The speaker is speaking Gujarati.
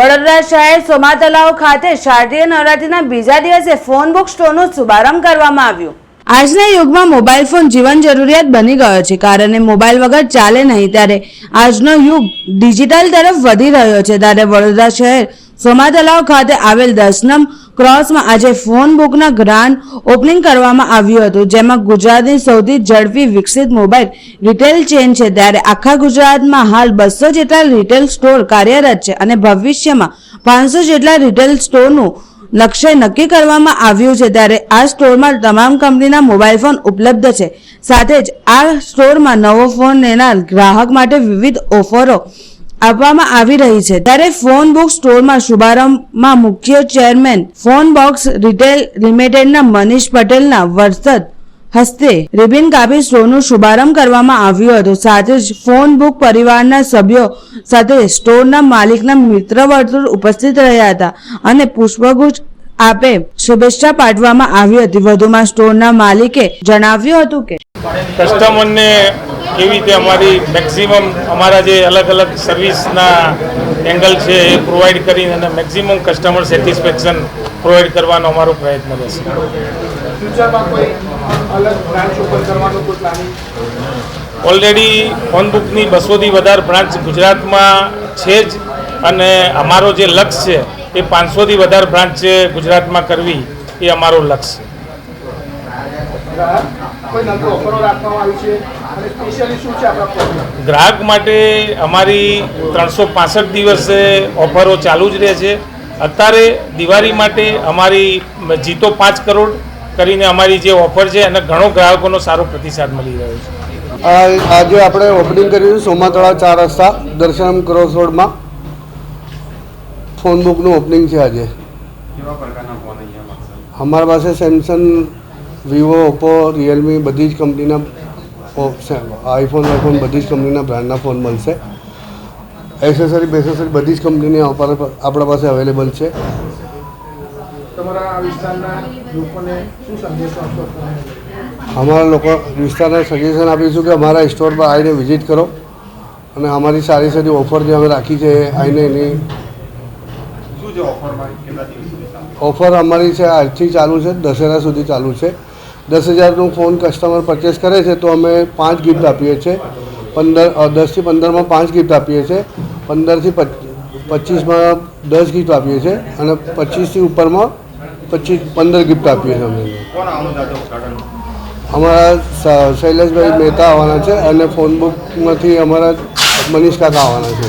વડોદરા શહેર સોમા તલાવ ખાતે શારદીય નવરાત્રીના બીજા દિવસે ફોન બુક સ્ટોરનો શુભારંભ કરવામાં આવ્યો. આજના યુગમાં મોબાઈલ ફોન જીવન જરૂરિયાત બની ગયો છે, કારણ મોબાઈલ વગર ચાલે નહીં. ત્યારે આજનો યુગ ડિજિટલ તરફ વધી રહ્યો છે. ત્યારે વડોદરા શહેર સોમા તલાવ ખાતે આવેલ દસનમ ક્રોસમાં આજે ફોન બુકના ગ્રાન્ડ ઓપનિંગ કરવામાં આવ્યું હતું, જેમાં ગુજરાતની સૌથી ઝડપી વિકસિત મોબાઈલ રિટેલ ચેન છે. ત્યારે આખા ગુજરાતમાં હાલ બસો જેટલા રિટેલ સ્ટોર કાર્યરત છે અને ભવિષ્યમાં પાંચસો જેટલા રિટેલ સ્ટોરનું લક્ષ્ય નક્કી કરવામાં આવ્યું છે. ત્યારે આ સ્ટોરમાં તમામ કંપનીના મોબાઈલ ફોન ઉપલબ્ધ છે. સાથે જ આ સ્ટોરમાં નવો ફોન લેનાર ગ્રાહક માટે વિવિધ ઓફરો આપવામાં આવી રહી છે. ત્યારે ફોન બુક સ્ટોરમાં શુભારંભમાં મુખ્ય ચેરમેન ફોન બોક્સ રિટેલ લિમિટેડના મનીષ પટેલના વરસદ હસ્તે રિબિન કાપી સ્ટોરનું શુભારંભ કરવામાં આવ્યું હતું. સાથે જ ફોન બુક પરિવારના સભ્યો સાથે સ્ટોરના માલિકના મિત્ર વર્તુળ ઉપસ્થિત રહ્યા હતા અને પુષ્પગુચ્છ આપે શુભેચ્છા પાઠવવામાં આવી હતી. વધુમાં સ્ટોરના માલિકે જણાવ્યું હતું કે કસ્ટમરને કેવી રીતે અમારી મેક્સિમમ અમારા જે અલગ અલગ સર્વિસના એંગલ છે એ પ્રોવાઈડ કરીને અને મેક્સિમમ કસ્ટમર સેટિસ્ફેક્શન પ્રોવાઈડ કરવાનો અમારો પ્રયત્ન રહેશે. ઓલરેડી ફોનબુકની બસોથી વધારે બ્રાન્ચ ગુજરાતમાં છે જ અને અમારો જે લક્ષ્ય છે એ પાંચસોથી વધારે બ્રાન્ચ ગુજરાતમાં કરવી એ અમારો લક્ષ્ય છે અને સ્પેશિયલી શું છે આપણા પ્રોગ્રામ ગ્રાહક માટે અમારી ત્રણસો પાસઠ દિવસે ઓફરો ચાલુ જ રહે છે. અત્યારે દિવાળી માટે અમારી જીતો પાંચ કરોડ કરીને અમારી જે ઓફર છે અને ઘણો ગ્રાહકોનો સારો પ્રતિસાદ મળી રહ્યો છે. આજે આપણે ઓપનિંગ કર્યું છે સોમાતળા ચાર રસ્તા દર્શનમ ક્રોસ રોડમાં ફોન બુકનું ઓપનિંગ છે આજે. અમારા પાસે સેમસંગ વિવો ઓપ્પો રિયલમી બધી જ કંપનીના આઈફોન આઈફોન બધી જ કંપનીના બ્રાન્ડના ફોન મળશે. એસેસરી બેસેસરી બધી જ કંપનીની આપણા પાસે અવેલેબલ છે. અમારા લોકો વિસ્તારને સજેશન આપીશું કે અમારા સ્ટોર પર આવીને વિઝિટ કરો. અને અમારી સારી સારી ઓફર જે અમે રાખી છે એ આવીને એની ઓફર અમારી છે આજથી ચાલુ છે દશેરા સુધી ચાલુ છે. દસ હજારનું ફોન કસ્ટમર પરચેસ કરે છે તો અમે પાંચ ગિફ્ટ આપીએ છીએ. પંદર દસથી પંદરમાં પાંચ ગિફ્ટ આપીએ છીએ. પંદરથી પચ પચીસમાં દસ ગિફ્ટ આપીએ છીએ અને પચીસથી ઉપરમાં પચીસ પંદર ગિફ્ટ આપીએ છીએ અમે. અમારા શૈલેષભાઈ મહેતા આવવાના છે અને ફોન બુકમાંથી અમારા મનીષ કાકા આવવાના છે.